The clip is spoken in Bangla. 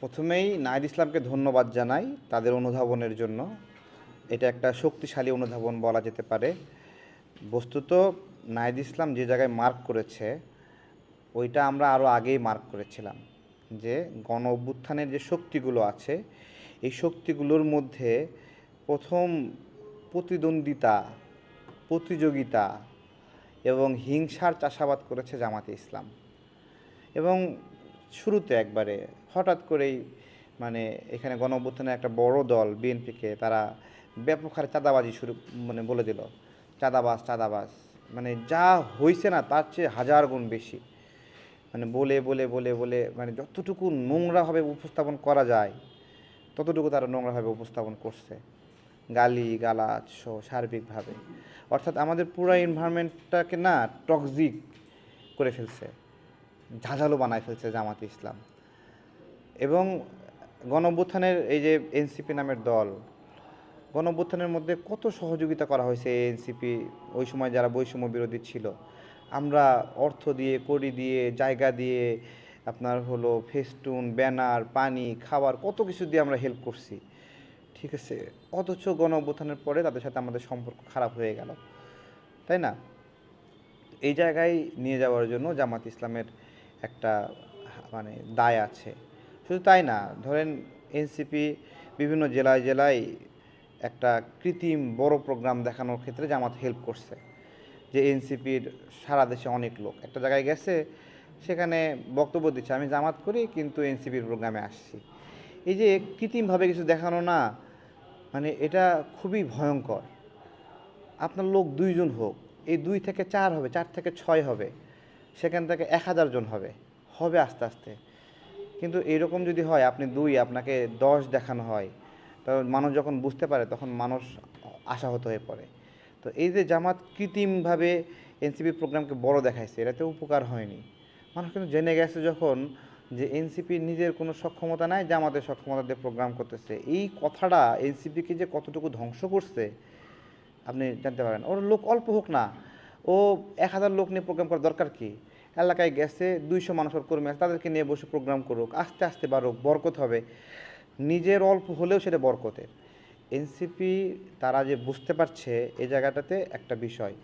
প্রথমেই নাহিদ ইসলামকে ধন্যবাদ জানাই তাদের অনুধাবনের জন্য। এটা একটা শক্তিশালী অনুধাবন বলা যেতে পারে। বস্তুত নাহিদ ইসলাম যে জায়গায় মার্ক করেছে, ওইটা আমরা আরও আগেই মার্ক করেছিলাম যে গণ অভ্যুত্থানের যে শক্তিগুলো আছে, এই শক্তিগুলোর মধ্যে প্রথম প্রতিদ্বন্দ্বিতা, প্রতিযোগিতা এবং হিংসার চাষাবাদ করেছে জামাতে ইসলাম। এবং শুরুতে একবারে হঠাৎ করেই মানে এখানে গণঅভ্যুত্থানের একটা বড় দল বিএনপিকে তারা ব্যাপক হারে চাঁদাবাজি শুরু মানে বলে দিল। চাঁদাবাজ চাঁদাবাজ। মানে যা হয়েছে না তার চেয়ে হাজার গুণ বেশি। মানে বলে বলে বলে বলে মানে যতটুকু নোংরাভাবে উপস্থাপন করা যায়, ততটুকু তারা নোংরাভাবে উপস্থাপন করছে। গালি, গালাজ সহ সার্বিকভাবে। অর্থাৎ আমাদের পুরো এনভায়রনমেন্টটাকে না টক্সিক করে ফেলছে। ঝাঁঝালো বানায় ফেলছে জামাতে ইসলাম। এবং গণঅভ্যুত্থানের এই যে এনসিপি নামের দল, গণঅভ্যুত্থানের মধ্যে কত সহযোগিতা করা হয়েছে এনসিপি ওই সময় যারা বৈষম্য বিরোধী ছিল? আমরা অর্থ দিয়ে, কড়ি দিয়ে, জায়গা দিয়ে, আপনার হলো ফেস্টুন, ব্যানার, পানি, খাবার, কত কিছু দিয়ে আমরা হেল্প করছি। ঠিক আছে? অথচ গণ পরে তাদের সাথে আমাদের সম্পর্ক খারাপ হয়ে গেল। তাই না? এই জায়গায় নিয়ে যাওয়ার জন্য জামাত ইসলামের একটা মানে দায় আছে। শুধু তাই না, ধরেন এনসিপি বিভিন্ন জেলায় জেলায় একটা কৃত্রিম বড় প্রোগ্রাম দেখানোর ক্ষেত্রে জামাত হেল্প করছে। যে এনসিপির সারা দেশে অনেক লোক। একটা জায়গায় গেছে, সেখানে বক্তব্য দিচ্ছে, আমি জামাত করি, কিন্তু এনসিপির প্রোগ্রামে আসছি। এই যে কৃত্রিমভাবে কিছু দেখানো না মানে এটা খুবই ভয়ঙ্কর। আপনার লোক দুইজন হোক, এই দুই থেকে চার হবে, চার থেকে ছয় হবে। সেখান থেকে এক হাজার জন হবে। হবে আস্তে আস্তে। কিন্তু এরকম যদি হয়, আপনি দুই, আপনাকে দশ দেখানো হয়, তো মানুষ যখন বুঝতে পারে, তখন মানুষ আশাহত হয়ে পড়ে। তো এই যে জামাত কৃত্রিমভাবে এনসিপি প্রোগ্রামকে বড় দেখাইছে, এটাতে উপকার হয়নি। মানুষ কিন্তু জেনে গেছে যখন যে এনসিপি নিজের কোনো সক্ষমতা নাই, জামাতের সক্ষমতা দিয়ে প্রোগ্রাম করতেছে। এই কথাটা এনসিপিকে যে কতটুকু ধ্বংস করছে, আপনি জানতে পারেন ওর লোক অল্প হোক না ও এক হাজার লোক নিয়ে প্রোগ্রাম করার দরকার কি? এলাকায় গেছে দুইশো মানুষের কর্মী আছে, তাদেরকে নিয়ে বসে প্রোগ্রাম করুক, আস্তে আস্তে বাড়ুক, বরকত হবে। নিজের অল্প হলেও সেটা বরকতের। এনসিপি তারা যে বুঝতে পারছে এই জায়গাটাতে একটা বিষয়।